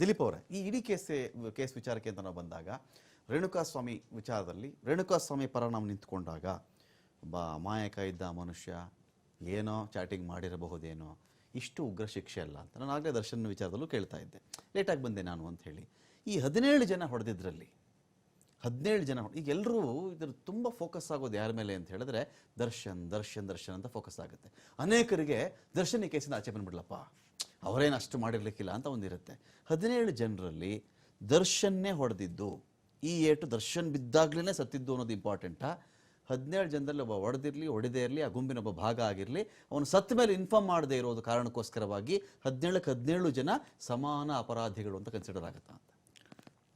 ದಿಲೀಪ್ ಅವರೇ, ಈ ಇಡೀ ಕೇಸ್ ಕೇಸ್ ವಿಚಾರಕ್ಕೆ ಅಂತ ನಾವು ಬಂದಾಗ, ರೇಣುಕಾಸ್ವಾಮಿ ವಿಚಾರದಲ್ಲಿ, ರೇಣುಕಾಸ್ವಾಮಿ ಪರ ನಾವು ನಿಂತ್ಕೊಂಡಾಗ, ಒಬ್ಬ ಅಮಾಯಕ ಇದ್ದ ಮನುಷ್ಯ ಏನೋ ಚಾಟಿಂಗ್ ಮಾಡಿರಬಹುದೇನೋ, ಇಷ್ಟು ಉಗ್ರ ಶಿಕ್ಷೆ ಅಲ್ಲ ಅಂತ ನಾನು ಆಗಲೇ ದರ್ಶನ್ ವಿಚಾರದಲ್ಲೂ ಕೇಳ್ತಾ ಇದ್ದೆ. ಲೇಟಾಗಿ ಬಂದೆ ನಾನು ಅಂತ ಹೇಳಿ. ಈ ಹದಿನೇಳು ಜನ ಹೊಡೆದಿದ್ರಲ್ಲಿ, ಹದಿನೇಳು ಜನ ಈಗ ಎಲ್ಲರೂ ಇದ್ರ ತುಂಬ ಫೋಕಸ್ ಆಗೋದು ಯಾರ ಮೇಲೆ ಅಂತ ಹೇಳಿದ್ರೆ, ದರ್ಶನ್ ದರ್ಶನ್ ದರ್ಶನ್ ಅಂತ ಫೋಕಸ್ ಆಗುತ್ತೆ. ಅನೇಕರಿಗೆ ದರ್ಶನ್ ಈ ಕೇಸಿಂದ ಆಚೆ ಬಂದ್ಬಿಡ್ಲಪ್ಪ. ಅವರೇನು ಅಷ್ಟು ಮಾಡಿರ್ಲಿಕ್ಕಿಲ್ಲ ಅಂತ ಒಂದಿರುತ್ತೆ. ಹದಿನೇಳು ಜನರಲ್ಲಿ ದರ್ಶನ್ನೇ ಹೊಡೆದಿದ್ದು ಈ ಏಟು ದರ್ಶನ್ ಬಿದ್ದಾಗ್ಲೇ ಸತ್ತಿದ್ದು ಅನ್ನೋದು ಇಂಪಾರ್ಟೆಂಟಾ ಹದಿನೇಳು ಜನರಲ್ಲಿ ಒಬ್ಬ ಹೊಡೆದಿರಲಿ ಹೊಡೆದೇ ಇರಲಿ ಆ ಗುಂಪಿನ ಒಬ್ಬ ಭಾಗ ಆಗಿರಲಿ ಅವನು ಸತ್ತ ಮೇಲೆ ಇನ್ಫಾರ್ಮ್ ಮಾಡದೇ ಇರೋದು ಕಾರಣಕ್ಕೋಸ್ಕರವಾಗಿ ಹದಿನೇಳಕ್ಕೆ ಹದಿನೇಳು ಜನ ಸಮಾನ ಅಪರಾಧಿಗಳು ಅಂತ ಕನ್ಸಿಡರ್ ಆಗುತ್ತಾ ಅಂತ.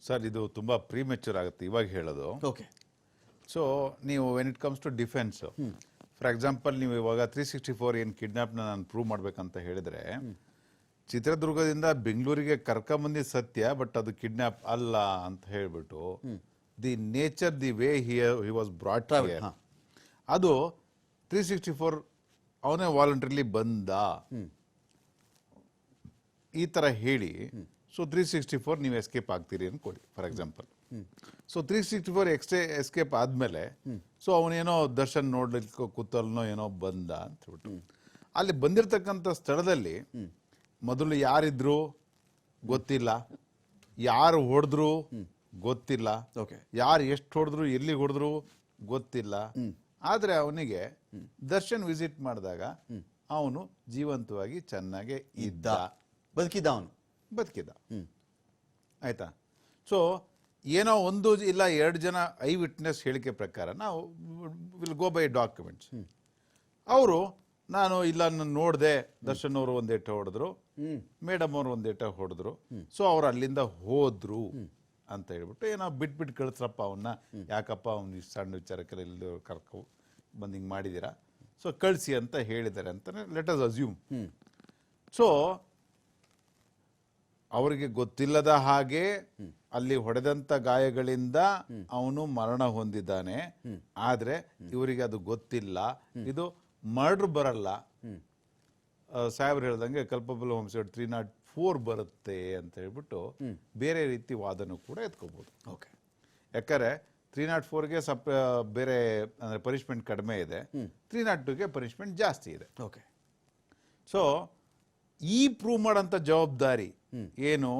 ಸರ್ ಇದು ತುಂಬ ಪ್ರೀಮೆಚೂರ್ ಆಗುತ್ತೆ ಇವಾಗ ಹೇಳೋದು. ಓಕೆ ಸೊ ನೀವು when it comes to defence for example ನೀವು ಇವಾಗ ತ್ರೀ ಸಿಕ್ಸ್ಟಿ ಫೋರ್ ಏನು ಕಿಡ್ನಾಪ್ನ ನಾನು ಪ್ರೂವ್ ಮಾಡಬೇಕಂತ ಹೇಳಿದ್ರೆ ಚಿತ್ರದುರ್ಗದಿಂದ ಬೆಂಗಳೂರಿಗೆ ಕರ್ಕೊಂಬಂದಿ ಸತ್ಯ ಬಟ್ ಅದು ಕಿಡ್ನಾಪ್ ಅಲ್ಲ ಅಂತ ಹೇಳ್ಬಿಟ್ಟು the nature the way here he was brought. ಅದು ತ್ರೀ ಸಿಕ್ಸ್ಟಿ ಫೋರ್ ಅವನೇ ವಾಲಂಟ್ರಿಲಿ ಬಂದ. ಈ ತರ ಹೇಳಿ ಸೊ ತ್ರೀ ಸಿಕ್ಸ್ಟಿ ಫೋರ್ ನೀವು ಎಸ್ಕೇಪ್ ಆಗ್ತೀರಿ ಅನ್ಕೊಡಿ for example so three sixty four ಎಕ್ಸ್ಟೇ escape ಆದ್ಮೇಲೆ ಸೊ ಅವನೇನೋ ದರ್ಶನ್ ನೋಡ್ಲಿಕ್ಕೆ ಕೂತಲ್ನೋ ಏನೋ ಬಂದ ಅಂತ ಹೇಳ್ಬಿಟ್ಟು. ಅಲ್ಲಿ ಬಂದಿರತಕ್ಕಂಥ ಸ್ಥಳದಲ್ಲಿ ಮೊದಲು ಯಾರಿದ್ರು ಗೊತ್ತಿಲ್ಲ. ಯಾರು ಹೊಡೆದ್ರು ಗೊತ್ತಿಲ್ಲ. ಓಕೆ. ಯಾರು ಎಷ್ಟು ಹೊಡೆದ್ರು ಎಲ್ಲಿ ಹೊಡೆದ್ರು ಗೊತ್ತಿಲ್ಲ. ಆದ್ರೆ ಅವನಿಗೆ ದರ್ಶನ್ ವಿಸಿಟ್ ಮಾಡಿದಾಗ ಅವನು ಜೀವಂತವಾಗಿ ಚೆನ್ನಾಗೆ ಇದ್ದ. ಬದುಕಿದ್ದ ಅವನು. ಬದುಕಿದ ಆಯ್ತಾ? ಸೊ ಏನೋ ಒಂದು ಇಲ್ಲ ಎರಡು ಜನ ಐ ವಿಟ್ನೆಸ್ ಹೇಳಿಕೆ ಪ್ರಕಾರ ನಾವು ವಿಲ್ ಗೋ ಬೈ ಡಾಕ್ಯುಮೆಂಟ್ಸ್ ಅವರು ನಾನು ಇಲ್ಲ ನಾನು ನೋಡಿದೆ ದರ್ಶನ್ ಅವರು ಒಂದೇಟ ಹೊಡೆದ್ರು ಮೇಡಮ್ ಅವರು ಒಂದೇಟ ಹೊಡೆದ್ರು. ಸೊ ಅವ್ರು ಅಲ್ಲಿಂದ ಹೋದ್ರು ಅಂತ ಹೇಳ್ಬಿಟ್ಟು ಏನೋ ಬಿಟ್ಬಿಟ್ಟು ಕಳಿಸ್ರಪ್ಪ ಅವನ್ನ ಯಾಕಪ್ಪ ಅವ್ನು ಇಷ್ಟು ಸಣ್ಣ ವಿಚಾರಕ್ಕೆ ಇಲ್ಲಿ ಕರ್ಕೊ ಬಂದು ಹಿಂಗೆ ಮಾಡಿದ್ದೀರಾ ಸೊ ಕಳಿಸಿ ಅಂತ ಹೇಳಿದ್ದಾರೆ ಅಂತಲೇ ಲೆಟ್ ಅಸ್ ಅಸ್ಯೂಮ್ ಸೊ ಅವರಿಗೆ ಗೊತ್ತಿಲ್ಲದ ಹಾಗೆ ಅಲ್ಲಿ ಹೊಡೆದಂತ ಗಾಯಗಳಿಂದ ಅವನು ಮರಣ ಹೊಂದಿದ್ದಾನೆ. ಆದ್ರೆ ಇವರಿಗೆ ಅದು ಗೊತ್ತಿಲ್ಲ. ಇದು ಮರ್ಡರ್ ಬರಲ್ಲ. ಸಾಹೇಬ್ರು ಹೇಳ್ದಂಗೆ culpable homicide three not four ಬರುತ್ತೆ ಅಂತ ಹೇಳ್ಬಿಟ್ಟು ಬೇರೆ ರೀತಿ ವಾದನೂ ಕೂಡ ಎತ್ಕೋಬಹುದು ಓಕೆ. ಯಾಕಂದ್ರೆ ತ್ರೀ ನಾಟ್ ಫೋರ್ಗೆ ಸಪ್ ಬೇರೆ ಅಂದ್ರೆ ಪನಿಷ್ಮೆಂಟ್ ಕಡಿಮೆ ಇದೆ. ತ್ರೀ ನಾಟ್ ಟೂಗೆ ಪನಿಷ್ಮೆಂಟ್ ಜಾಸ್ತಿ ಇದೆ. ಓಕೆ. ಸೊ ಈ ಪ್ರೂವ್ ಮಾಡೋಂಥ ಜವಾಬ್ದಾರಿ ಏನು?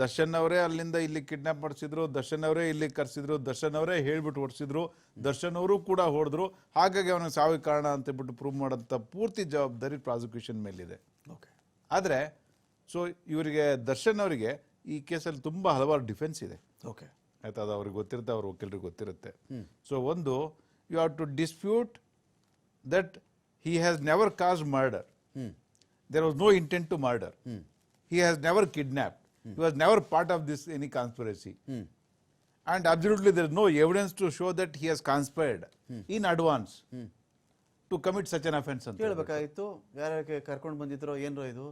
ದರ್ಶನ್ ಅವರೇ ಅಲ್ಲಿಂದ ಇಲ್ಲಿ ಕಿಡ್ನಾಪ್ ಮಾಡಿಸಿದ್ರು ದರ್ಶನ್ ಅವರೇ ಇಲ್ಲಿ ಕರೆಸಿದ್ರು ದರ್ಶನ್ ಅವರೇ ಹೇಳ್ಬಿಟ್ಟು ಹೊಡಿಸಿದ್ರು ದರ್ಶನ್ ಅವರು ಕೂಡ ಹೊಡೆದ್ರು. ಹಾಗಾಗಿ ಅವನಿಗೆ ಸಾವಿಗೆ ಕಾರಣ ಅಂತ ಹೇಳ್ಬಿಟ್ಟು ಪ್ರೂವ್ ಮಾಡೋಂಥ ಪೂರ್ತಿ ಜವಾಬ್ದಾರಿ ಪ್ರಾಸಿಕ್ಯೂಷನ್ ಮೇಲಿದೆ. ಓಕೆ ಆದರೆ ಸೊ ಇವರಿಗೆ ದರ್ಶನ್ ಅವರಿಗೆ ಈ ಕೇಸಲ್ಲಿ ತುಂಬ ಹಲವಾರು ಡಿಫೆನ್ಸ್ ಇದೆ. ಓಕೆ ಆಯ್ತಾ ಅದು ಅವ್ರಿಗೆ ಗೊತ್ತಿರುತ್ತೆ ಅವ್ರ ವಕೀಲರಿಗೆ ಗೊತ್ತಿರುತ್ತೆ. ಸೊ ಒಂದು you have to dispute that he has never cause murder there was no intent to murder he has never kidnapped he was never part of this any conspiracy and absolutely there no evidence to show that he has conspired in advance to commit such an offence ಅಂತ ಕೇಳಬೇಕಾಗಿತ್ತು ಯಾರ್ಯಾರಿಗೆ ಕರ್ಕೊಂಡು ಬಂದಿದ್ರೋ ಏನ್ರೋ ಇದು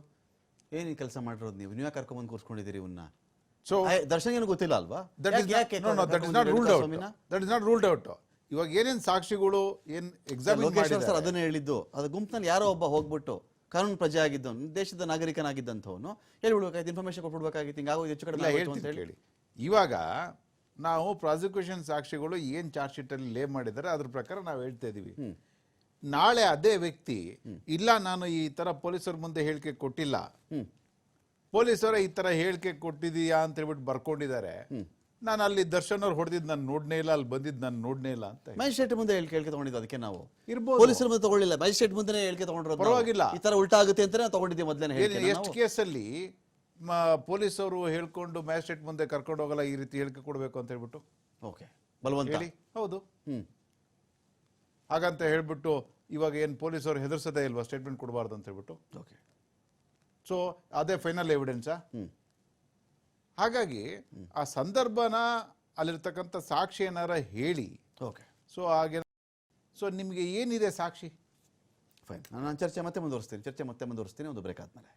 ಏನು ಕೆಲಸ ಮಾಡಿರೋದು ನೀವು? ನೀವ್ ಕರ್ಕೊಂಡ್ ಬಂದು ಕೂರ್ಸ್ಕೊಂಡಿದ್ದೀರಿ ಇವನ್ನ? ಸೊ ದರ್ಶನ್ ಏನು ಗೊತ್ತಿಲ್ಲ ಅಲ್ವಾ? ದಟ್ ಇಸ್ ಯಾಕೆ- ಯಾಕೆ no no that is not ruled out that is not ruled out ಇವಾಗ ಏನೇನ್ ಸಾಕ್ಷಿಗಳು ಏನ್ ಎಕ್ಸಾಮ್ ಸರ್ ಅದನ್ನೇ ಹೇಳಿದ್ದು. ಅದು ಗುಂಪಿನಲ್ಲಿ ಯಾರೋ ಒಬ್ಬ ಹೋಗ್ಬಿಟ್ಟು ಕಾನೂನು ಪ್ರಜೆ ಆಗಿದ್ದವನು ದೇಶದ ನಾಗರಿಕನಾಗಿದ್ದಂಥವನು ಹೇಳ್ಬಿಡ್ಬೇಕಾಗಿತ್ತು ಇನ್ಫಾರ್ಮೇಶನ್ ಕೊಟ್ಬಿಡ್ಬೇಕಾಗಿತ್ತು ಹಿಂಗಾಗೋದು ಹೆಚ್ಚು ಕಡಿಮೆ ಆಗೋಯ್ತು ಅಂತ ಹೇಳಿ. ಕೇಳಿ. ಇವಾಗ ನಾವು ಪ್ರಾಸಿಕ್ಯೂಷನ್ ಸಾಕ್ಷಿಗಳು ಏನ್ ಚಾರ್ಜ್ ಶೀಟ್ ಅಲ್ಲಿ ಲೇ ಮಾಡಿದ್ದಾರೆ ಅದ್ರ ಪ್ರಕಾರ ನಾವು ಹೇಳ್ತಾ ಇದೀವಿ. ನಾಳೆ ಅದೇ ವ್ಯಕ್ತಿ ಇಲ್ಲ ನಾನು ಈ ತರ ಪೊಲೀಸರ ಮುಂದೆ ಹೇಳಿಕೆ ಕೊಟ್ಟಿಲ್ಲ. ಪೊಲೀಸರ ಈ ತರ ಹೇಳಿಕೆ ಕೊಟ್ಟಿದೀಯಾ ಅಂತ ಹೇಳ್ಬಿಟ್ಟು ಬರ್ಕೊಂಡಿದ್ದಾರೆ. ನಾನು ಅಲ್ಲಿ ದರ್ಶನ್ ಅವ್ರು ಹೊಡೆದಿದ್ದು ನಾನು ನೋಡ್ನೇ ಇಲ್ಲ ಅಲ್ಲಿ ಬಂದಿದ್ದು ನಾನು ನೋಡ್ನೇ ಇಲ್ಲ ಅಂತ ಹೇಳಿ. ಮ್ಯಾಜಿಸ್ಟ್ರೇಟ್ ಮುಂದೆ ಹೇಳಿಕೆ ಕೇಳಿಕೆ ತಗೊಂಡಿದ್ದು ಅದಕ್ಕೆ ನಾವು. ಇರ್ಬೋದು. ಪೊಲೀಸರ ಮುಂದೆ ತಗೊಳ್ಳಿಲ್ಲ. ಮ್ಯಾಜಿಸ್ಟ್ರೇಟ್ ಮುಂದೆ ಹೇಳಿಕೆ ತಗೊಂಡಿರೋದು ನಾವು. ಪರವಾಗಿಲ್ಲ. ಈ ತರ ಉಲ್ಟಾ ಆಗುತ್ತೆ ಅಂತ ನಾವು ತಗೊಂಡಿದ್ದೀವಿ ಮೊದಲನೇ ಏನು ಹೇಳಿಕೆ ಎಷ್ಟು ಕೇಸಲ್ಲಿ ಪೊಲೀಸರು ಹೇಳ್ಕೊಂಡು ಮ್ಯಾಜಿಸ್ಟ್ರೇಟ್ ಮುಂದೆ ಕರ್ಕೊಂಡು ಹೋಗಲ್ಲ ಈ ರೀತಿ ಹೇಳಿಕೆ ಕೊಡಬೇಕು ಅಂತ ಹೇಳ್ಬಿಟ್ಟು? ಓಕೆ ಬಲವಂತ. ಹೇಳಿ. ಹೌದು. ಹ್ಮ್. ಹಾಗಂತ ಹೇಳ್ಬಿಟ್ಟು ಇವಾಗ ಏನು ಪೊಲೀಸರು ಹೆದರ್ಸೋದೇ ಇಲ್ವಾ ಸ್ಟೇಟ್ಮೆಂಟ್ ಕೊಡಬಾರ್ದು ಅಂತ ಹೇಳ್ಬಿಟ್ಟು? ಓಕೆ ಸೊ ಅದೇ ಫೈನಲ್ ಎವಿಡೆನ್ಸಾ ಹಾಗಾಗಿ ಆ ಸಂದರ್ಭನ ಅಲ್ಲಿರ್ತಕ್ಕಂಥ ಸಾಕ್ಷಿ ಏನಾರ ಹೇಳಿ. ಓಕೆ ಸೊ ಹಾಗೆ ಸೊ ನಿಮಗೆ ಏನಿದೆ ಸಾಕ್ಷಿ? ಫೈನ್ ನಾನು ಚರ್ಚೆ ಮತ್ತೆ ಮುಂದುವರಿಸ್ತೀನಿ. ಚರ್ಚೆ ಮತ್ತೆ ಮುಂದುವರಿಸ್ತೀನಿ. ಒಂದು ಬ್ರೇಕ್ ಆದ್ಮೇಲೆ.